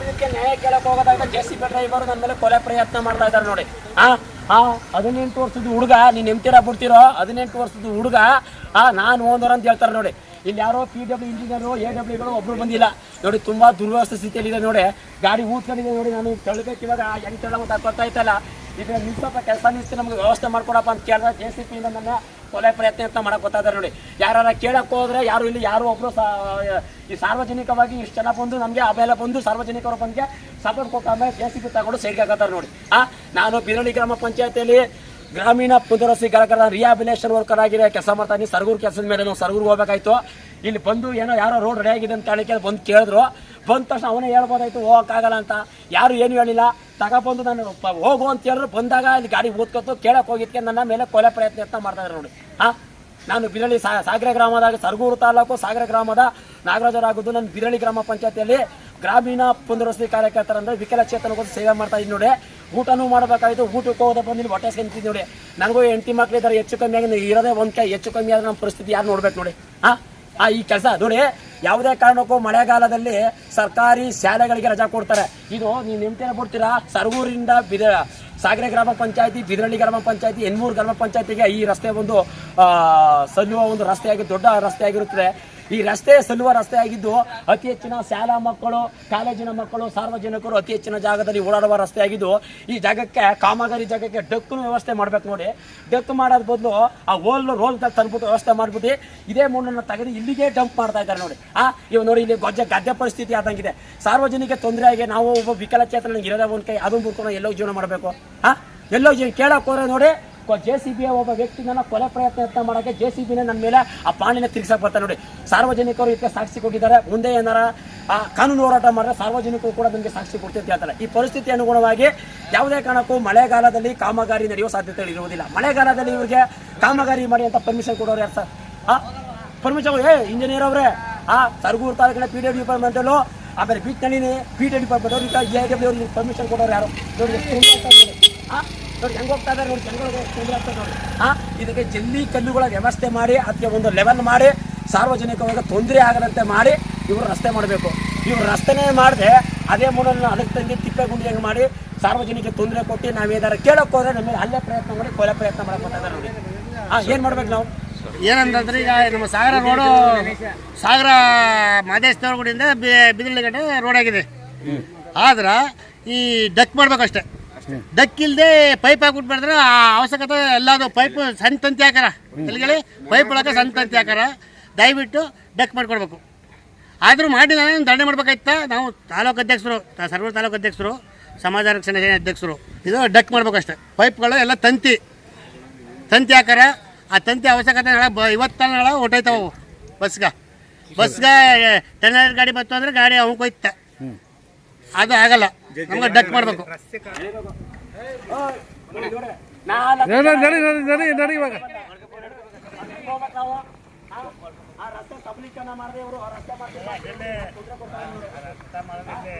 ಗಾಡಿ ನ್ಯಾಯ ಕೇಳಕ್ ಹೋಗೋದಾಗ ಜೆ ಸಿ ಬಿ ಡ್ರೈವರ್ ನನ್ನ ಮೇಲೆ ಕೊಲೆ ಪ್ರಯತ್ನ ಮಾಡ್ತಾ ಇದ್ದಾರೆ ನೋಡಿ. ಆ ಆ, ಹದಿನೆಂಟು ವರ್ಷದ ಹುಡುಗ, ನೀನು ಎಂತೀರಾ ಬಿಡ್ತಿರೋ? ಹದಿನೆಂಟು ವರ್ಷದ ಹುಡುಗ, ಆ, ನಾನು ಓನರ್ ಅಂತ ಹೇಳ್ತಾರೆ ನೋಡಿ. ಇಲ್ಲಿ ಯಾರೋ ಪಿ ಡಬ್ಲ್ಯೂ ಇಂಜಿನಿಯರು ಎ ಡಬ್ಲ್ಯೂಗಳು ಒಬ್ರು ಬಂದಿಲ್ಲ. ನೋಡಿ, ತುಂಬಾ ದುರ್ವ್ಯವಸ್ಥೆ ಸ್ಥಿತಿಯಲ್ಲಿದೆ ನೋಡಿ. ಗಾಡಿ ಊದ್ಕೊಂಡಿದೆ ನೋಡಿ, ನಾನು ತಳ್ಬೇಕು ಇವಾಗ ಹೆಂಗೆ ತಳ್ಳ ಅಂತ ಗೊತ್ತಾಯ್ತಲ್ಲ ಈಗ ನಿಲ್ಸಪ್ಪ ಕೆಲಸ ನಿಲ್ಸಿ ನಮ್ಗೆ ವ್ಯವಸ್ಥೆ ಮಾಡ್ಕೊಡಪ್ಪ ಅಂತ ಕೇಳಿದ್ರೆ ಜೆ ಸಿ ಪಿಯಿಂದ ನನ್ನ ಕೊಲೆ ಪ್ರಯತ್ನ ಅಂತ ಮಾಡಕ್ ಗೊತ್ತಾದ್ರೆ ನೋಡಿ. ಯಾರು ಕೇಳಕ್ ಹೋದ್ರೆ ಯಾರು ಇಲ್ಲಿ ಯಾರು ಒಬ್ರು ಈ ಸಾರ್ವಜನಿಕವಾಗಿ ಇಷ್ಟು ಜನ ಬಂದು ನಮಗೆ ಅವೆಲ್ಲ ಬಂದು ಸಾರ್ವಜನಿಕರ ಬಂದ್ಗೆ ಸಪೋರ್ಟ್ ಕೊಟ್ಟು ಆಮೇಲೆ ಜೆ ಸಿ ಪಿ ತಗೊಂಡು ನೋಡಿ. ಆ, ನಾನು ಬಿರಳಿ ಗ್ರಾಮ ಪಂಚಾಯತಿಯಲ್ಲಿ ಗ್ರಾಮೀಣ ಪುನರ್ವಸತಿ ಘಟಕದ ರಿಹಾಬಿಲೇಷನ್ ವರ್ಕರ್ ಆಗಿದೆ ಕೆಲಸ ಮಾಡ್ತಾ ಇದ್ದೀನಿ. ಸರ್ಗೂರ್ ಕೆಲಸದ ಮೇಲೆ ನಾವು ಸರ್ಗೂರ್ಗೆ ಹೋಗ್ಬೇಕಾಯ್ತು. ಇಲ್ಲಿ ಬಂದು ಏನೋ ಯಾರೋ ರೋಡ್ ರೆಡಿ ಆಗಿದೆ ಅಂತ ಕಾರಣಕ್ಕೆ ಬಂದು ಕೇಳಿದ್ರು. ಬಂದ ತಕ್ಷಣ ಅವನೇ ಹೇಳ್ಬೋದಾಯ್ತು, ಹೋಗೋಕ್ಕಾಗಲ್ಲ ಅಂತ. ಯಾರು ಏನು ಹೇಳಿಲ್ಲ. ತಗೊಬಂದು ನಾನು ಹೋಗು ಅಂತ ಹೇಳಿದ್ರು. ಬಂದಾಗ ಇಲ್ಲಿ ಗಾಡಿ ಓದ್ಕೊತು ಕೇಳಕ್ಕೆ ಹೋಗಿದ್ಕೆ ನನ್ನ ಮೇಲೆ ಕೊಲೆ ಪ್ರಯತ್ನ ಅಂತ ಮಾಡ್ತಾ ಇದ್ದಾರೆ ನೋಡಿ. ಹಾ ನಾನು ಬಿರಳಿ ಸಾಗರ ಗ್ರಾಮದಾಗ ಸರಗೂರು ತಾಲೂಕು ಸಾಗರ ಗ್ರಾಮದ ನಾಗರಾಜರಾಗುದು. ನಾನು ಬಿರಳಿ ಗ್ರಾಮ ಪಂಚಾಯತಿಯಲ್ಲಿ ಗ್ರಾಮೀಣ ಪುನರ್ವಸತಿ ಕಾರ್ಯಕರ್ತರಂದ್ರೆ ವಿಕಲಚೇತನಗೋಸ್ಕರ ಸೇವೆ ಮಾಡ್ತಾ ಇದ್ದೀನಿ ನೋಡಿ. ಊಟನೂ ಮಾಡಬೇಕಾಯಿತು ಊಟಕ್ಕೆ ಹೋದ ಬಂದಿಲ್ಲಿ ಹೊಟ್ಟೆ ಸೆಂತಿದ್ದು ನೋಡಿ. ನನಗೂ ಹೆಂಡತಿ ಮಕ್ಕಳಿದ್ದಾರೆ ಹೆಚ್ಚು ಕಮ್ಮಿ ಆಗಿ ಇರೋದೇ ಒಂದು ಕೈ, ಹೆಚ್ಚು ಕಮ್ಮಿ ಆದ್ರೆ ನಮ್ಮ ಪರಿಸ್ಥಿತಿ ಯಾರು ನೋಡ್ಬೇಕು ನೋಡಿ. ಹಾಂ ಆ, ಈ ಕೆಲಸ ನೋಡಿ. ಯಾವುದೇ ಕಾರಣಕ್ಕೂ ಮಳೆಗಾಲದಲ್ಲಿ ಸರ್ಕಾರಿ ಶಾಲೆಗಳಿಗೆ ರಜಾ ಕೊಡ್ತಾರೆ. ಇದು ನೀವು ನೆಮ್ಮದಿ ಬಿಡ್ತೀರಾ? ಸರಗೂರಿಂದ ಬಿದ ಸಾಗರ ಗ್ರಾಮ ಪಂಚಾಯತಿ, ಬಿದರಳ್ಳಿ ಗ್ರಾಮ ಪಂಚಾಯತಿ, ಎನ್ಮೂರು ಗ್ರಾಮ ಪಂಚಾಯತಿಗೆ ಈ ರಸ್ತೆ ಒಂದು ಸಲ್ಲುವ ಒಂದು ರಸ್ತೆಯಾಗಿ, ದೊಡ್ಡ ರಸ್ತೆ ಆಗಿರುತ್ತದೆ ಈ ರಸ್ತೆ ಸಲ್ಲುವ ರಸ್ತೆ ಆಗಿದ್ದು ಅತಿ ಹೆಚ್ಚಿನ ಶಾಲಾ ಮಕ್ಕಳು, ಕಾಲೇಜಿನ ಮಕ್ಕಳು, ಸಾರ್ವಜನಿಕರು ಅತಿ ಹೆಚ್ಚಿನ ಜಾಗದಲ್ಲಿ ಓಡಾಡುವ ರಸ್ತೆ ಆಗಿದ್ದು ಈ ಜಾಗಕ್ಕೆ, ಕಾಮಗಾರಿ ಜಾಗಕ್ಕೆ ಡಕ್ಕು ವ್ಯವಸ್ಥೆ ಮಾಡ್ಬೇಕು ನೋಡಿ. ಡಕ್ ಮಾಡೋದ್ ಬದಲು ಆ ಹೋಲ್, ರೋಲ್ ತಂದ್ಬಿಟ್ಟು ವ್ಯವಸ್ಥೆ ಮಾಡ್ಬಿಟ್ಟು ಇದೇ ಮಣ್ಣನ್ನು ತೆಗೆದು ಇಲ್ಲಿಗೆ ಡಂಪ್ ಮಾಡ್ತಾ ಇದ್ದಾರೆ ನೋಡಿ. ಆ, ಇವ್ ನೋಡಿ ಇಲ್ಲಿ ಗೊಜ್ಜೆ ಗದ್ದೆ ಪರಿಸ್ಥಿತಿ ಆದಂಗಿದೆ. ಸಾರ್ವಜನಿಕ ತೊಂದರೆ ಆಗಿ ನಾವು ಒಬ್ಬ ವಿಕಲಚೇತನ ಇರೋದೇ ಒಂದು ಕೈ ಅದನ್ನು ಬಿಡ್ಕೊಂಡು ಎಲ್ಲೋ ಜೀವನ ಮಾಡಬೇಕು. ಆ, ಎಲ್ಲೋ ಜೀವನ ಕೇಳಕ್ ಹೋದ್ರೆ ನೋಡಿ ಜೆ ಸಿ ಬಿಯ ಒಬ್ಬ ವ್ಯಕ್ತಿನ ಕೊಲೆ ಪ್ರಯತ್ನ ಯತ್ನ ಮಾಡೋಕ್ಕೆ ಜೆ ಸಿ ಬಿನೇ ನನ್ನ ಮೇಲೆ ಆ ಪಾಣಿನ ತಿರ್ಸಕ್ ಬರ್ತಾರೆ ನೋಡಿ. ಸಾರ್ವಜನಿಕರು ಇದಕ್ಕೆ ಸಾಕ್ಷಿ ಕೊಟ್ಟಿದ್ದಾರೆ. ಮುಂದೆ ಏನಾರ, ಆ, ಕಾನೂನು ಹೋರಾಟ ಮಾಡಿದ್ರೆ ಸಾರ್ವಜನಿಕರು ಕೂಡ ನನಗೆ ಸಾಕ್ಷಿ ಕೊಡ್ತೀವಿ ಅಂತ ಹೇಳ್ತಾರೆ ಈ ಪರಿಸ್ಥಿತಿ ಅನುಗುಣವಾಗಿ ಯಾವುದೇ ಕಾರಣಕ್ಕೂ ಮಳೆಗಾಲದಲ್ಲಿ ಕಾಮಗಾರಿ ನಡೆಯುವ ಸಾಧ್ಯತೆಗಳು ಇರುವುದಿಲ್ಲ. ಮಳೆಗಾಲದಲ್ಲಿ ಇವರಿಗೆ ಕಾಮಗಾರಿ ಮಾಡಿ ಅಂತ ಪರ್ಮಿಷನ್ ಕೊಡೋರು ಯಾರು ಸರ್? ಆ ಪರ್ಮಿಷನ್ ಏ ಇಂಜಿನಿಯರ್ ಅವರೇ, ಆ, ಸರ್ಗೂರು ತಾಲೂಕಿನ ಪಿ ಡಿಪಾರ್ಟ್ಮೆಂಟ್ ಡಿಪಾರ್ಟ್ಮೆಂಟಲ್ಲೂ ಆಮೇಲೆ ಬೀಟ್ನಳ್ಳಿನೇ ಪಿ ಡಿ ಡಿಪಾರ್ಟ್ಮೆಂಟ್ ಅವ್ರಿಗೆ ಎ ಡಬ್ಲ್ಯೂ ಪರ್ಮಿಷನ್ ಕೊಡೋರು ಯಾರು? ನೋಡಿ ನೋಡಿ. ಹೆಂಗ್ ಹೋಗ್ತಾ ಇದ್ದಾರೆ ನೋಡಿ ಜನಗಳಿಗೆ ತೊಂದರೆ ಆಗ್ತದೆ ನೋಡಿ. ಆ ಇದಕ್ಕೆ ಜಲ್ಲಿ ಕಲ್ಲುಗಳ ವ್ಯವಸ್ಥೆ ಮಾಡಿ ಅದಕ್ಕೆ ಒಂದು ಲೆವೆಲ್ ಮಾಡಿ ಸಾರ್ವಜನಿಕವಾಗಿ ತೊಂದರೆ ಆಗದಂತೆ ಮಾಡಿ ಇವರು ರಸ್ತೆ ಮಾಡಬೇಕು. ಇವ್ರು ರಸ್ತೆನೇ ಮಾಡಿದೆ ಅದೇ ಮೂಲನ ಅದಕ್ಕೆ ತಂದು ತಿಪ್ಪೆ ಗುಂಡಿ ಹೆಂಗೆ ಮಾಡಿ ಸಾರ್ವಜನಿಕ ತೊಂದರೆ ಕೊಟ್ಟು ನಾವೇನಾರ ಕೇಳಕ್ಕೆ ಹೋದ್ರೆ ನಮಗೆ ಮೇಲೆ ಅಲ್ಲೇ ಪ್ರಯತ್ನ ಮಾಡಿ ಕೊಲೆ ಪ್ರಯತ್ನ ಮಾಡಬೇಕಾದ್ರೆ ನೋಡಿ. ಆ ಏನು ಮಾಡ್ಬೇಕು ನಾವು? ಏನಂತಂದ್ರೆ ಈಗ ನಮ್ಮ ಸಾಗರ ರೋಡು ಸಾಗರ ಮಾದೇಶ್ವರ ಗುಡಿಯಿಂದ ಗಂಟೆ ರೋಡ್ ಆಗಿದೆ. ಆದ್ರೆ ಈ ಡಕ್ ಮಾಡ್ಬೇಕಷ್ಟೆ. ಡಕ್ ಇಲ್ಲದೆ ಪೈಪ್ ಹಾಕ್ಬಿಟ್ಟು ಮಾಡಿದ್ರೆ ಆ ಅವಶ್ಯಕತೆ ಎಲ್ಲಾದ್ರು ಪೈಪ್ ಸಣ್ಣ ತಂತಿ ಹಾಕಾರ ಎಲ್ಲಿಗೆ ಪೈಪ್ ಒಳಗೆ ಸಣ್ಣ ತಂತಿ ಹಾಕಾರ ದಯವಿಟ್ಟು ಡಕ್ ಮಾಡ್ಕೊಡ್ಬೇಕು. ಆದರೂ ಮಾಡಿ ನಾನು ದಂಡೆ ಮಾಡ್ಬೇಕಾಯ್ತ? ನಾವು ತಾಲೂಕು ಅಧ್ಯಕ್ಷರು ಸರ್ವ ತಾಲೂಕು ಅಧ್ಯಕ್ಷರು ಸಮಾಜ ರಕ್ಷಣೆ ಸೇನೆ ಅಧ್ಯಕ್ಷರು ಇದು ಡಕ್ ಮಾಡ್ಬೇಕಷ್ಟೆ. ಪೈಪ್ಗಳು ಎಲ್ಲ ತಂತಿ. ತಂತಿ ಹಾಕಾರ ಆ ತಂತಿ ಅವಶ್ಯಕತೆ ನಾಳೆ ಇವತ್ತು ನಾಳೆ ಹೊಟ್ಟೋಯ್ತಾವ ಬಸ್ಗೆ. ಬಸ್ಗೆ ಟೆನ್ನರ್ ಗಾಡಿ ಬಂತು ಅಂದರೆ ಗಾಡಿ ಅವ್ನು ಕೊಯ್ತ ಅದು ಆಗಲ್ಲ. ನಮ್ಗೆ ಡಕ್ ಮಾಡಬೇಕು. ನಡಿ ಇವಾಗ. ಮಾಡದೆ